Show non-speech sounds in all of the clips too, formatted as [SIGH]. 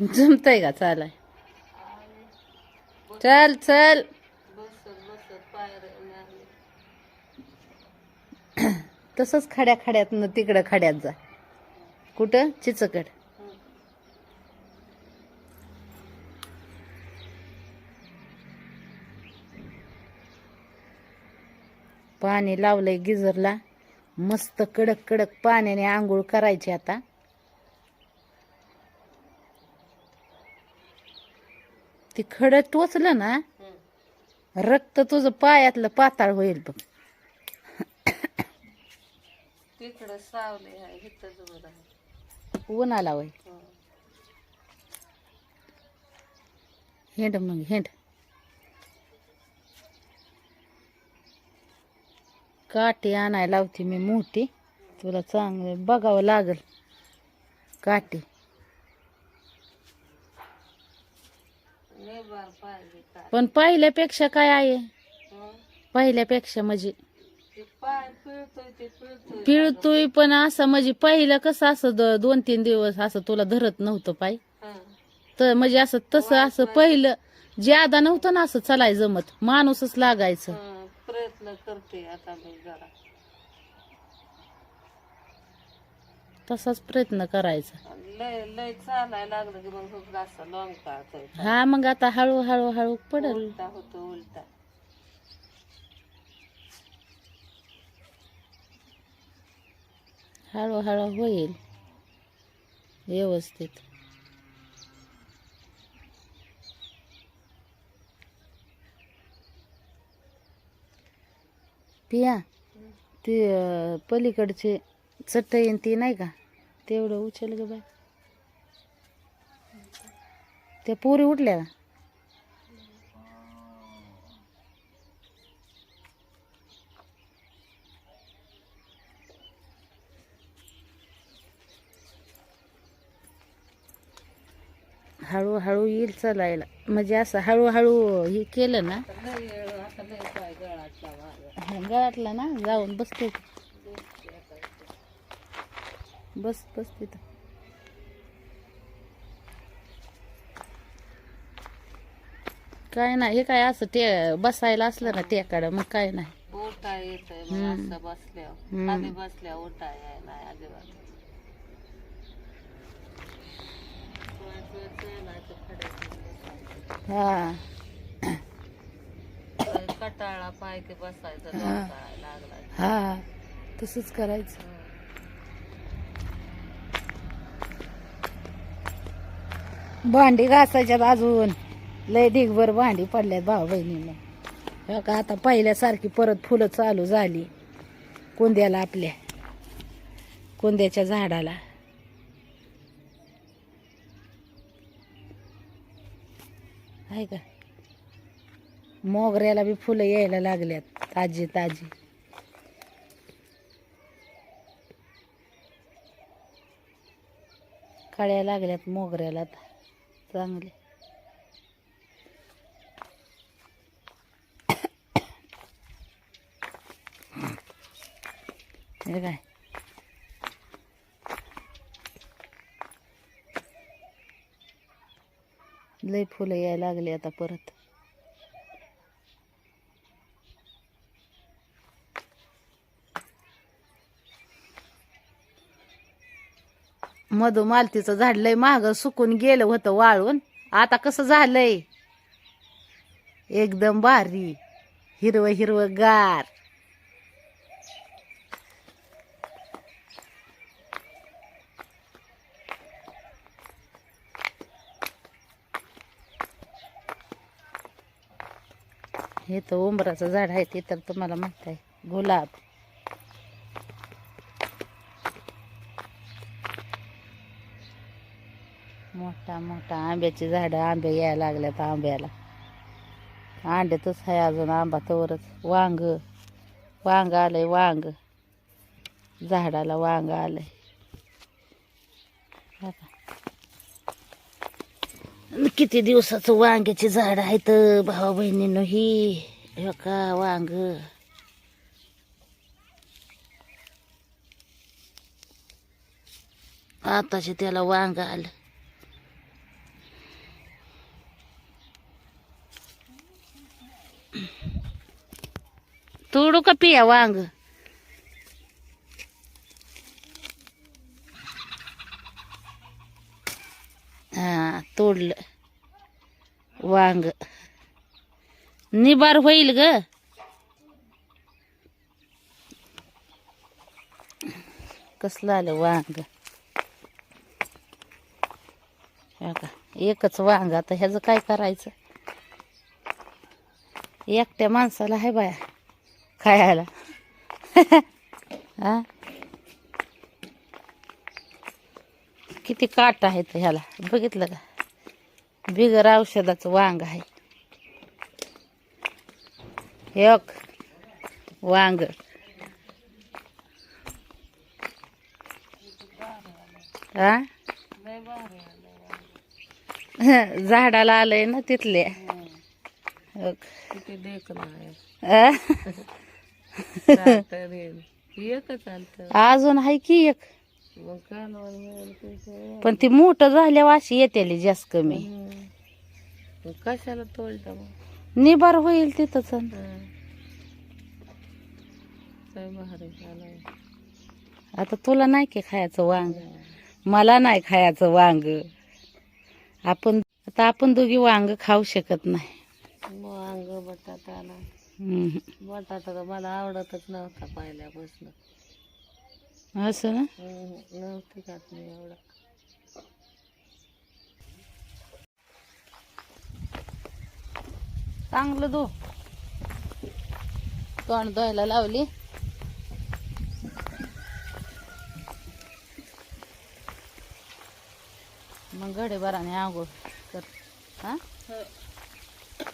जमतंय का? चालाय. चल चल. तसंच खड्या खड्यात न तिकडं खड्यात जा. कुठं? चिचकड. पाणी लावलंय गिझरला मस्त कडक कडक पाण्याने आंघोळ करायची आता. ती खडं टोचलं ना रक्त तुझं पायातलं पाताळ होईल बघ. तिकडं सावले आहे इथं दूर आहे उन्हाला होय हं. हेंड मग हेंड. काठी आणायला लावते मी मोठी. तुला चांगलं बघावं लागल. काठी नेबार पाहिजे काय पण पहिल्यापेक्षा काय आहे? पहिल्यापेक्षा म्हणजे पिळतोय पण असं म्हणजे पहिलं कसं असं दोन तीन दिवस असं तुला धरत नव्हतं पाय. तर म्हणजे असं तसं असं पहिलं ज्यादा नव्हतं ना असं चलाय जमत माणूसच लागायचं. प्रयत्न करते आता मी जरा तसाच प्रयत्न करायचा. लय लय चालायला लागलं की मग खूप जास्त लॉंग काढतोय हा मग आता हळू हळू पडल. उलटा होतो उलटा. हळू हळू होईल. व्यवस्थित. पिया ते अं, पलीकडचे चटईन ती नाही का? तेवढं उचल ग बाय त्या पोरी उठल्या हळूहळू येईल चालायला. म्हणजे असं हळूहळू हे केलं ना गळातला ना जाऊन बसते. बस बस तिथं. काय नाही हे काय असं ते बसायला असलं ना त्याकडं मग काय नाही. ओटा हम्म. बसल्यावर. हम्म. बसल्या ओटा यायला अजिबात. थोडं चालायचं खड्यात. हा. तर कटाळा पाय की बसायचं लागला हा तसंच करायचं. भांडी घासायच्यात अजून. लय ढिगभर भांडी पडल्यात भाऊ बहिणीला का आता पहिल्यासारखी परत फुलं चालू झाली. कोंद्याला आपल्या. कोंद्याच्या झाडाला. आहे का? मोगऱ्याला बी फुलं यायला लागल्यात ताजी ताजी. कळ्या लागल्यात मोगऱ्याला चांगले. हे काय? लय फुलं यायला लागली आता परत. मधुमालतीचं झाड लय महाग सुकून गेलं होतं वाळून. आता कसं झालंय? एकदम भारी. हिरवं हिरवं गार. हे तर उंबराचं झाड आहे ते तर तुम्हाला माहीत आहे. गुलाब. मोठा मोठा. आंब्याची झाडं आंबे यायला लागल्यात आंब्याला. अंड्यातच आहे अजून आंबा तोवरच. वांग. वांग आलंय वांग. झाडाला वांग आलंय. आणि किती दिवसाचं वांग्याची झाड आहेत भावा बहिणीनं ही. हे का वांग? आताचे त्याला वांग आलं. तोडू का पिया वांग हा तोडलं वांग निबार होईल ग कसलं आलं वांग का एकच वांग आता ह्याचं काय करायचं एकट्या माणसाला आहे बाया खायला. हा? किती काट आहेत ह्याला. बघितलं का? बिगर औषधाचं वांग आहे. एक वांग. हा? झाडाला आलंय ना तिथले. एकच अजून आहे की एक. मग कालवण मिळेल की ते. पण ती मोठं झाल्यावर अशी येते जास्त कमी. हम्म. मग कशाला मग? निबार होईल तिथंच आलंय आता तुला नाही की खायचं वांग? मला नाही खायचं वांग. आपण आता आपण दोघी वांग खाऊ शकत नाही. वांग बटाटा आला. बटाटा तर मला आवडतच नव्हता पहिल्यापासून. असं ना? हम्म. नव्हती खात मी एवढा. चांगलं धु तोंड धुवायला लावली. मग घडे बराने आंघोळ कर. हा.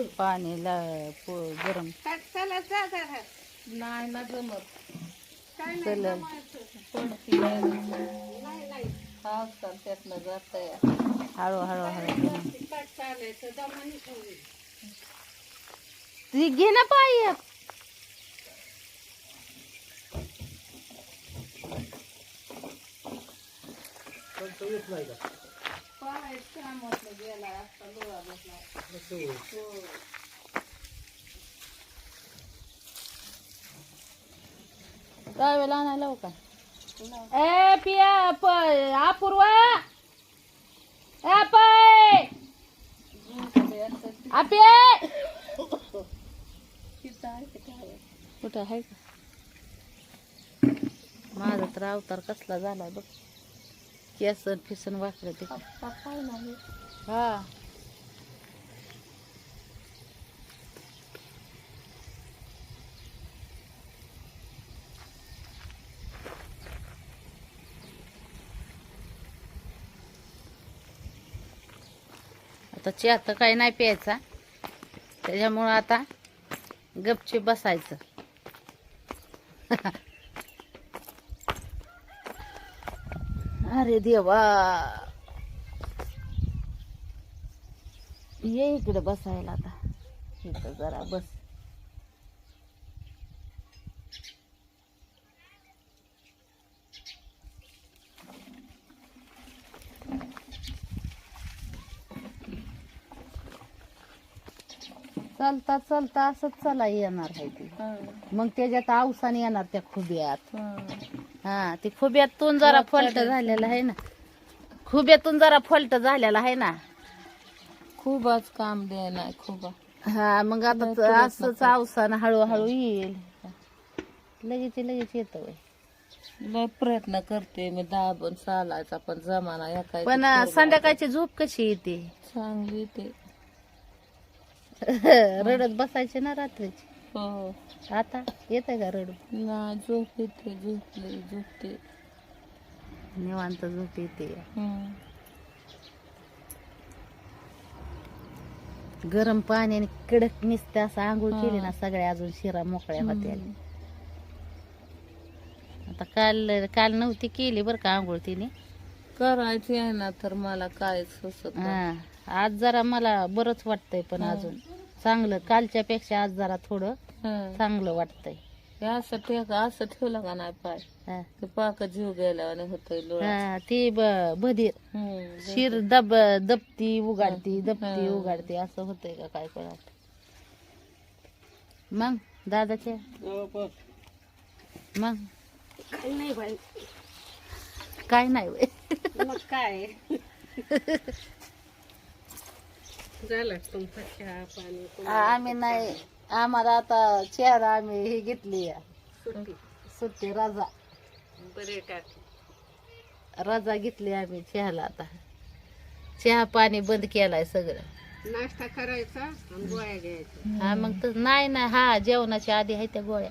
पाणी ला पो- गरम. नाही ना जमत. चल. पाऊस तर त्यातनं जात हळू हळू हळू. ती घे ना पाय वेळेला आणायला लावू. का ए पिया प अपूर्वा. ए पै आपे कुठं आहे का? माझा तर अवतार कसला झाला बघ. केसन फिसन वाकडं ते हा. आता चहा तर काही नाही प्यायचा. त्याच्यामुळं आता गपची बसायचं. [LAUGHS] अरे देवा. ये इकडे बसायला आता. इथं जरा बस. चालता चालता असंच चला येणार आहे ती. मग त्याच्यात आवसाने येणार त्या खुब्यात. हा ती खुब्यातून जरा फलट झालेला आहे ना. खुब्यातून जरा फलट झालेला आहे ना. खूपच काम दे नाही खूप हा मग आता असंच आवसानं हळूहळू येईल. लगेच लगेच येत लय प्रयत्न करते मी दाबून चालायचा पण जमाना एका पण संध्याकाळची झोप कशी येते? चांगली ते [LAUGHS] रडत बसायचे ना रात्रीची. हो. आता येते का रडू? नाही झोप येते झोपले झोपते निवांत झोप येते. हम्म. गरम पाण्याने कडक निसते असं आंघोळ केली ना सगळ्या अजून शिरा मोकळ्या होत्या. आता काल काल नव्हती केली बरं का आंघोळ तिने? करायची आहे ना तर मला कायच सुचत नाही. हा. आज जरा मला बरंच वाटतंय पण अजून. चांगलं. कालच्या पेक्षा आज जरा थोडं हं. चांगलं वाटतंय. हे असं ठेका असं ठेवलं का नाही पाय? हा. ते पाक जीव गेल्यावाने होतोय डोळा हा, ती ब- बधीर. हम्म. शिर दब दबती उघडती दबती हा. उघडती. असं होतंय का काय कळत मग दादाच्या मग? काही नाही बाई. काय नाही मग काय? [LAUGHS] झालं तुमचा चहा पाणी आम्ही नाही. आम्हाला आता चेहरा आम्ही ही घेतली सुट्टी. सुट्टी रजा. बरे रजा घेतली आम्ही चहाला आता. चहा पाणी बंद केलाय सगळं. नाश्ता करायचा आणि गोळ्या हा मग तर नाही नाही हा जेवणाच्या आधी आहे त्या गोळ्या.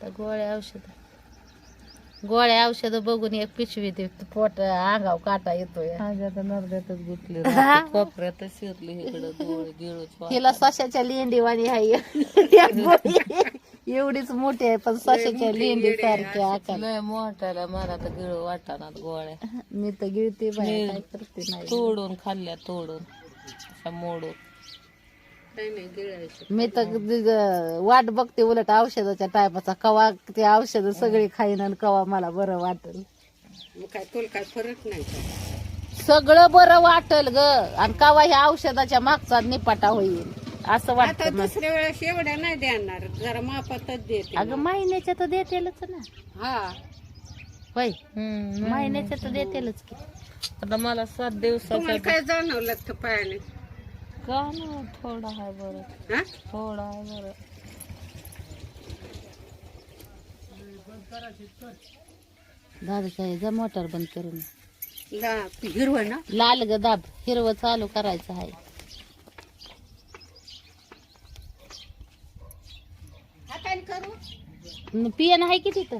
त्या गोळ्या औषध. गोळ्या औषध बघून एक पिशवी ते पोट अंगाव काटा येतोय. नरड्यातच गुतली [LAUGHS] हा. कोपऱ्यातच शिरली इकडं सशाच्या लेंडीवाणी आहे. एवढीच मोठी आहे पण सशाच्या लेंडी सारख्या मोठ्याला मला तर गिळ वाटाणा गोळ्या. मी तर गिळते करते नाही तोडून खाल्ल्या तोडून. मोडून. मी तर ग- वाट बघते उलट औषधाच्या टायमाचा कवा ते औषध सगळी खाईन आणि कवा मला बरं वाटेल. काय तुला काय फरक नाही सगळं बरं वाटल ग आणि कवा ह्या औषधाच्या मागचा निपाटा होईल असं आता वाटतं मला. दुसऱ्या वेळेस एवढ्या नाही देणार जरा मापातच देते अगं महिन्याच्या तर देतेलच ना. हा. होय? महिन्याच्या तर देतेलच की. आता मला सात दिवसाच्या काय जाणवलं पायाने? का ना थोडा आहे बरं. थोडा आहे बरं. दादाच्या जा मोटर बंद करून हिरवं ना. लाल ग दाब हिरवं चालू करायचं आहे. न- पियन आहे की तिथं?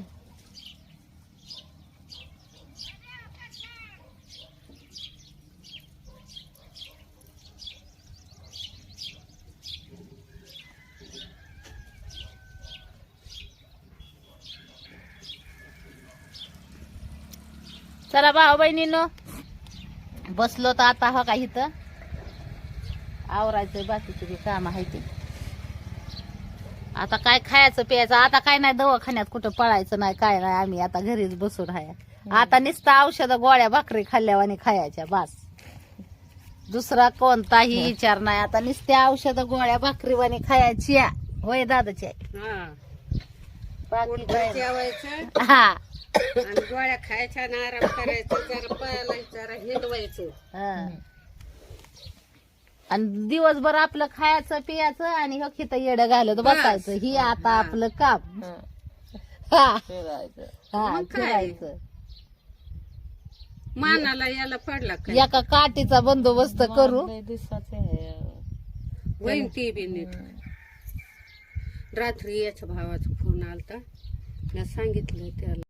चला भाऊ बहिणीनो बसलो तर आता हो का इथं. आवरायचं बाकीचे बी काम आहे ते. आता काय खायचं प्यायचं आता काय नाही दवाखान्यात कुठं पळायचं नाही काय नाही आम्ही आता घरीच बसून आहे. आता नुसतं औषध गोळ्या भाकरी खाल्ल्यावानी खायच्या बस. दुसरा कोणताही विचार नाही. आता नुसत्या औषध गोळ्या भाकरीवानी खायची होय दादाची हा. आणि गोळ्या खायच्या आराम करायचा जरा पायाला जरा हिंडवायचं. हा. आणि दिवसभर आपलं खायचं पियाचं आणि हो खित येड घालत बसायचं. ही आता आपलं काम. हा. फिरायचं. हा मग काय? फिरायचं. मानाला याला पडला काय एका काठीचा बंदोबस्त करू. दिवसाचे वहीन ती बी नीट रात्री याच्या भावाचा फोन आलता. मी सांगितलं त्याला.